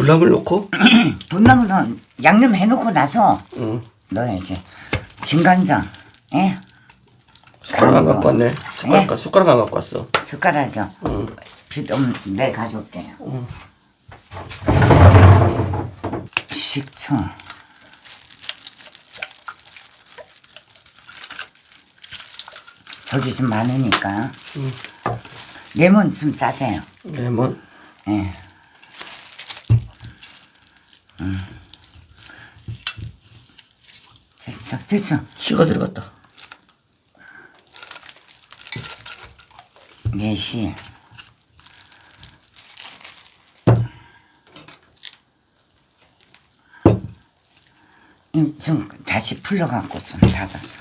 불나물 넣고 돈나물은 양념 해놓고 나서 응. 넣어야지. 진간장, 예? 숟가락 안 갖고 거. 왔네. 숟가락, 예? 숟가락 안 갖고 왔어. 숟가락이요. 비좀 내 가져올게요. 식초. 저기 좀 많으니까. 레몬 좀 따세요. 레몬. 예. 음. 됐어, 됐어. 씨가 들어갔다. 넷이. 음, 좀 다시 풀러갖고 좀 닫아서.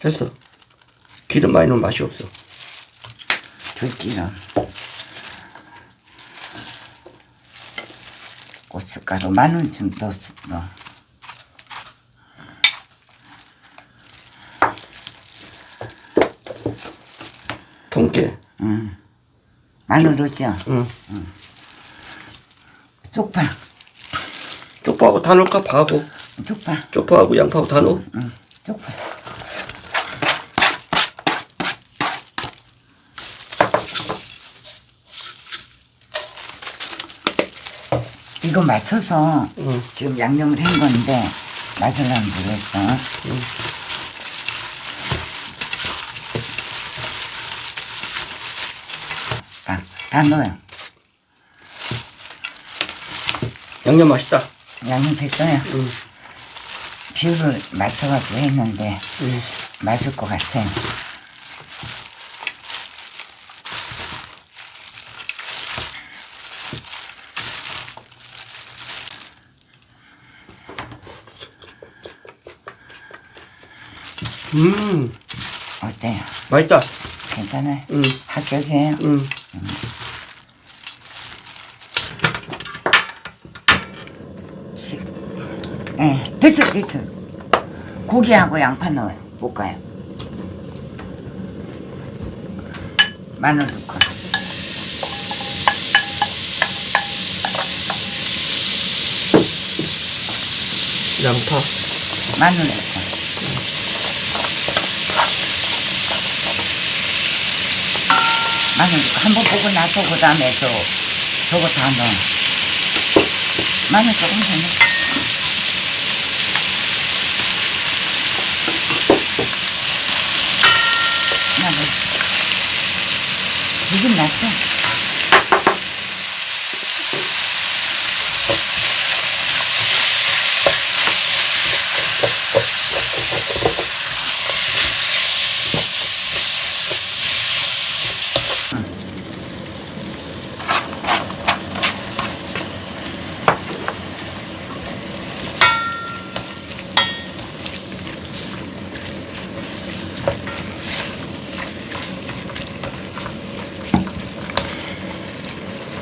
됐어. 기름 많이 넣으면 맛이 없어. 들기름. 고춧가루 마늘 좀 넣었어. 넣어. 통깨. 마늘 넣었죠? 응. 쪽파. 쪽파하고 다 넣을까? 파하고. 쪽파. 쪽파하고 양파하고 다 넣어. 응. 쪽파. 이거 맞춰서 지금 양념을 한 건데 맞으려면 모르겠어. 아, 다 넣어요. 양념 맛있다. 양념 됐어요. 비율을 맞춰가지고 했는데 맞을 것 같아. 음, 어때요? 맛있다. 괜찮아요? 응. 합격이에요? 음. 시- 예, 됐어, 됐어. 고기하고 양파 넣어요. 볶아요. 마늘 넣고. 양파. 마늘 넣고. 마늘 넣고 한번 보고 나서 그 다음에 저 저거 다 넣어. 마늘 조금 더 넣어. 더. 이긴 낫죠?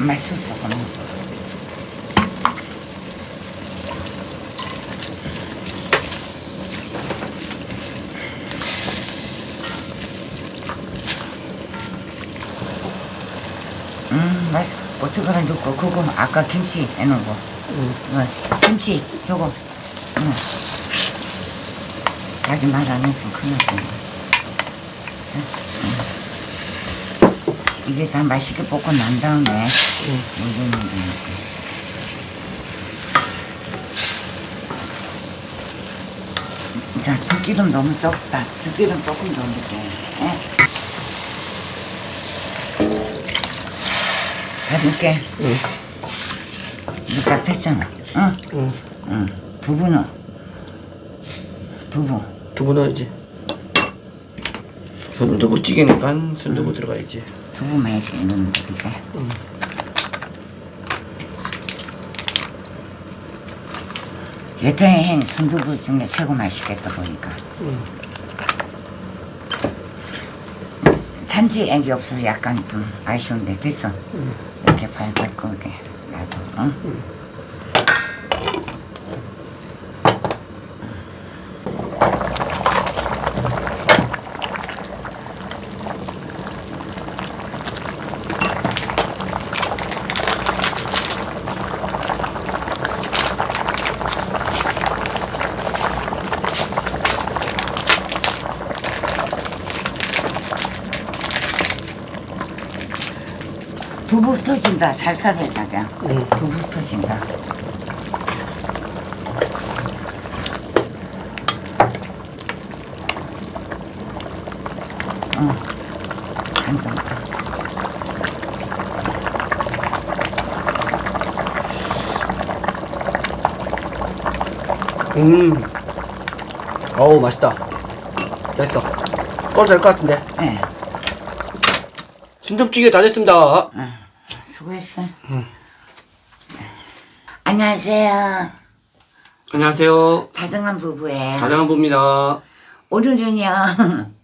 맛을 조금. 음, 맛있어. 고춧가루 넣고, 그거 아까 김치 해놓은 거. 어, 김치, 저거. 응. 자기 말 안 했으면 큰일 났네. 자, 응. 이게 다 맛있게 볶고 난 다음에, 물 넣는 거니까. 자, 들기름 너무 썩다. 들기름 조금 더 넣을게. 예? 다 넣을게. 응. 이거 딱 됐잖아. 응? 응. 응. 두부는? 두부. 두부 넣어야지. 순두부 찌개니까 순두부 들어가야지. 두부 많이 넣는 거, 그지? 여태에 한 순두부 중에 최고 맛있겠다 보니까. 산지 애기 없어서 약간 좀 아쉬운데 됐어. 이렇게 발발고 이렇게 놔둬. 응? 두부 흩어진다. 살살해 자기야. 응. 두부 흩어진다. 응. 간장. 음. 어우, 맛있다. 됐어. 꺼도 될 것 같은데. 예. 순두부찌개 다 됐습니다. 수 고했어. 안녕하세요. 안녕하세요. 다정한 부부예요. 다정한 부입니다. 오늘은요.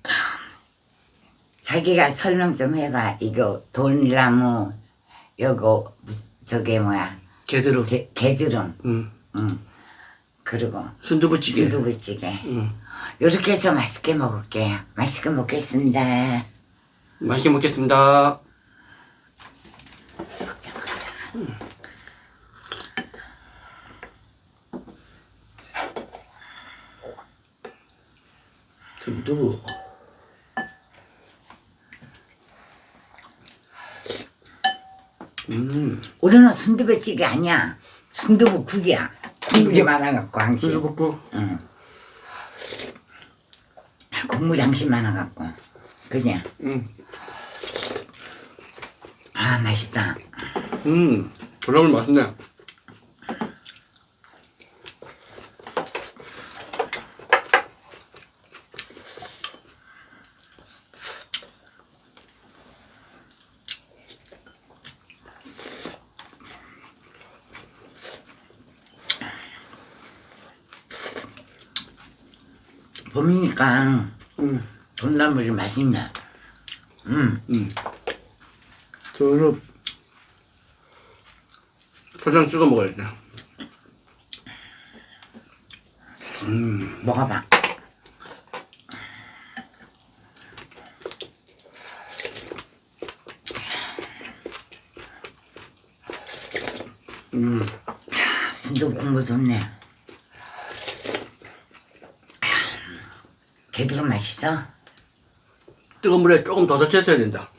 자기가 설명 좀 해봐. 이거 돌나무, 요거 저게 뭐야? 게드름. 개, 개드름. 음. 응. 그리고 순두부찌개. 순두부찌개. 음. 요렇게 해서 맛있게 먹을게요. 맛있게 먹겠습니다. 맛있게 먹겠습니다. 순두부. 음. 우리는 순두부찌개 아니야. 순두부국이야. 국물이 많아갖고. 순두부. 응. 국물 양심 많아갖고. 그지? 음. 아 맛있다. 음. 그러면 맛있네. 봄이니까 음. 돈나물이 맛있네. 음. 음. 저로 초장 찍어 먹어야지. 먹어봐. 음. 순두부 국물 좋네. 개들은 맛있어? 뜨거운 물에 조금 더 데쳐야 된다.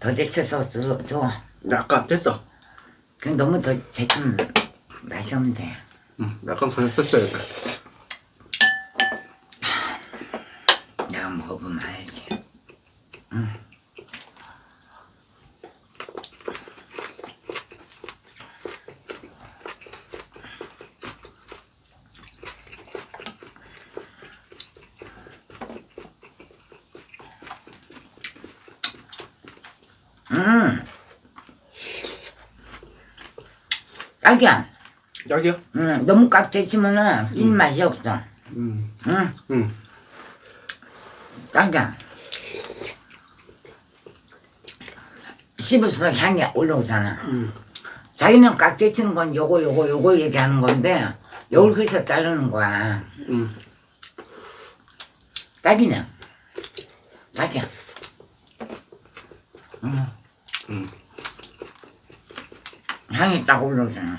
더 데쳐서 줘. 줘. 약간 됐어. 그냥 너무 더 대충 맛이 없는데. 음. 약간 더 됐어야 돼. 내가 먹어보면 알지. 음. 딱이야. 여기요? 응, 너무 꽉 데치면은 이 맛이 없어. 음. 응, 음. 딱이야. 씹을수록 향이 올라오잖아. 자기는 꽉 데치는 건 요거 요거 요거 얘기하는 건데 요걸 그래서 자르는 거야. 음. 딱이네. 딱이야. 응. 음. 향이 딱 올라오잖아.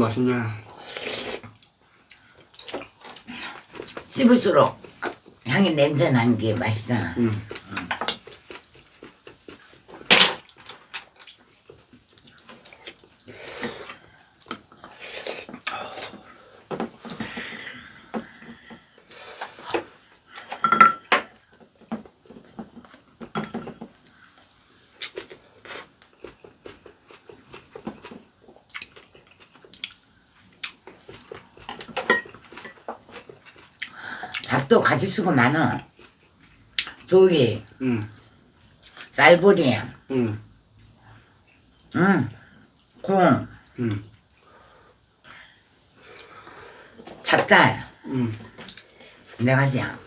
맛있네. 씹을수록 향이 냄새 나는 게 맛있어. 음. 밥도 가질 수가 많아. 저기 응, 쌀보리, 응, 응, 콩, 응, 찹쌀, 응. 네 가지야.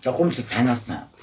조금씩 다 넣었어.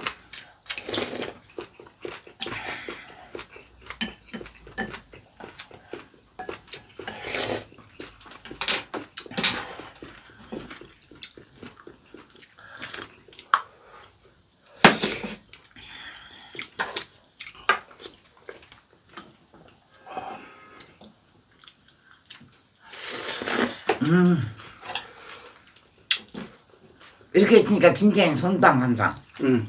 이렇게 했으니까 진짜는 손도 안 간다. 응.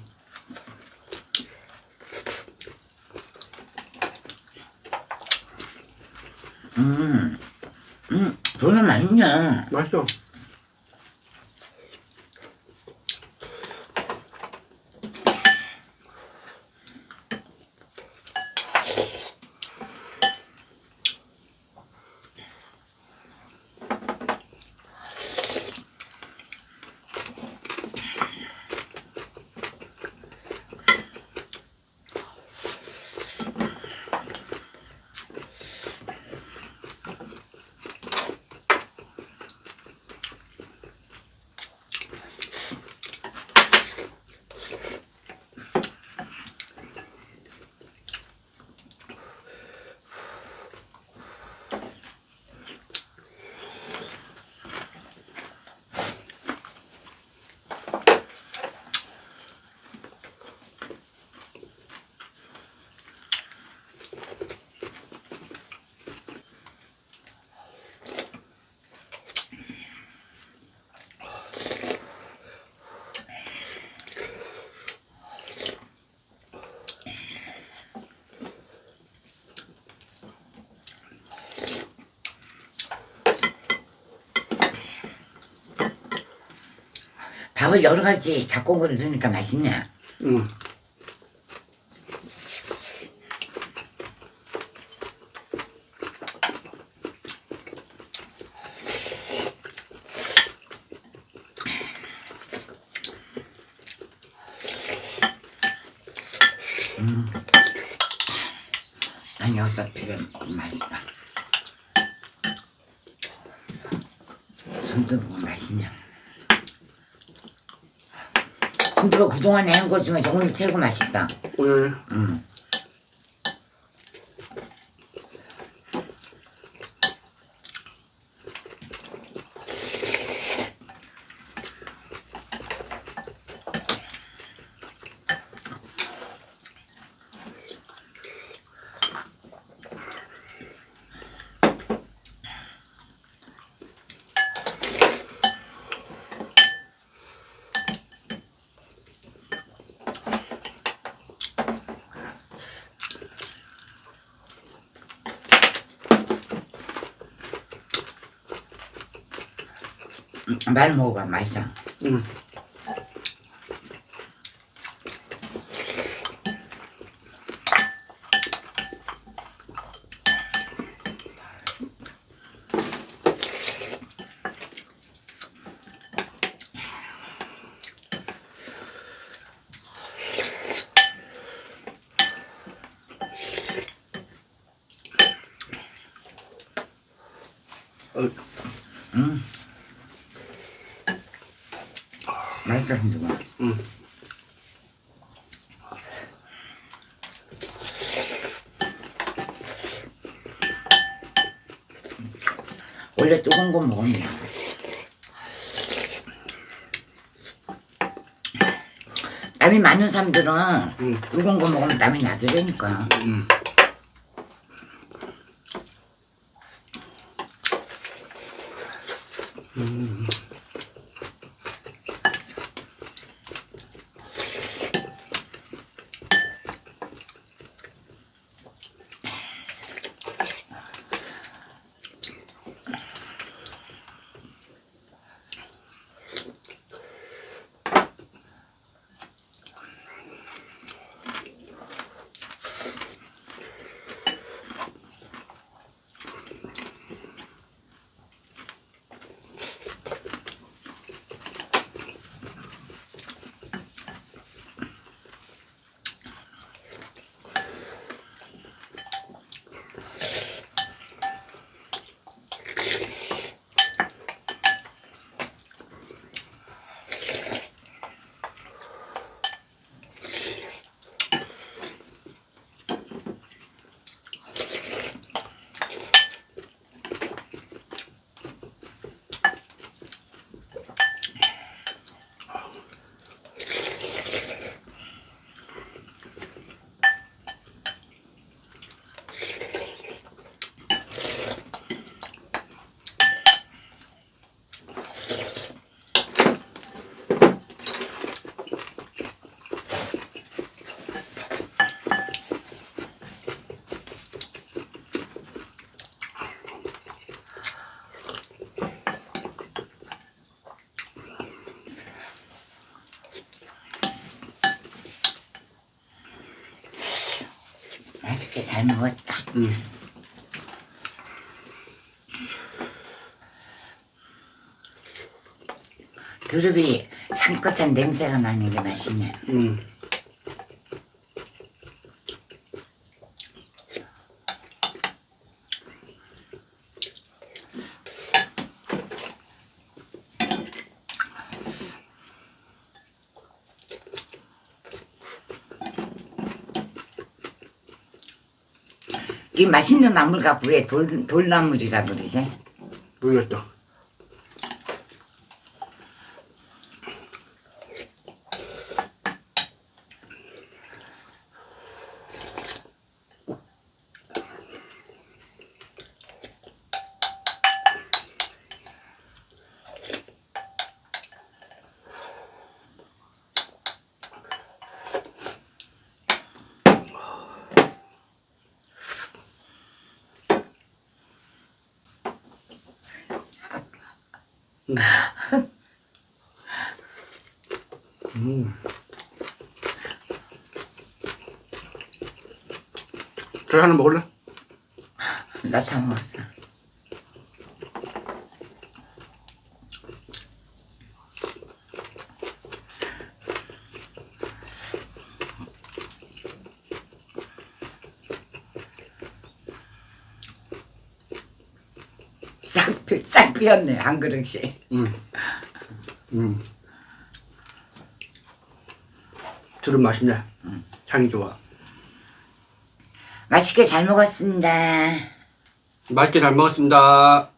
음, 저는 맛있네. 맛있어. 밥을 여러 가지 잡곡을 넣으니까 맛있네. 응. 난 여기다 비벼 먹고 맛있다. 순두부 맛있냐? 순두부 그동안 해온 것 중에 오늘 최고 맛있다. 오늘 음. 음, 말 먹어 맛있어 순두부. 응. 원래 뜨거운 거 먹으면 돼. 땀이 많은 사람들은 응. 뜨거운 거 먹으면 땀이 나더라니까. 응. 두릅이 향긋한 냄새가 나는 게 맛있네. 음. 이 맛있는 나물 갖고 왜 돌, 돌나물이라 그러지? 모르겠다. 저 하나 먹을래? 나 다 먹었어. 싹, 피- 싹 비었네, 한 그릇씩. 음. 음. 두릅 맛있네. 향이 좋아. 맛있게 잘 먹었습니다. 맛있게 잘 먹었습니다.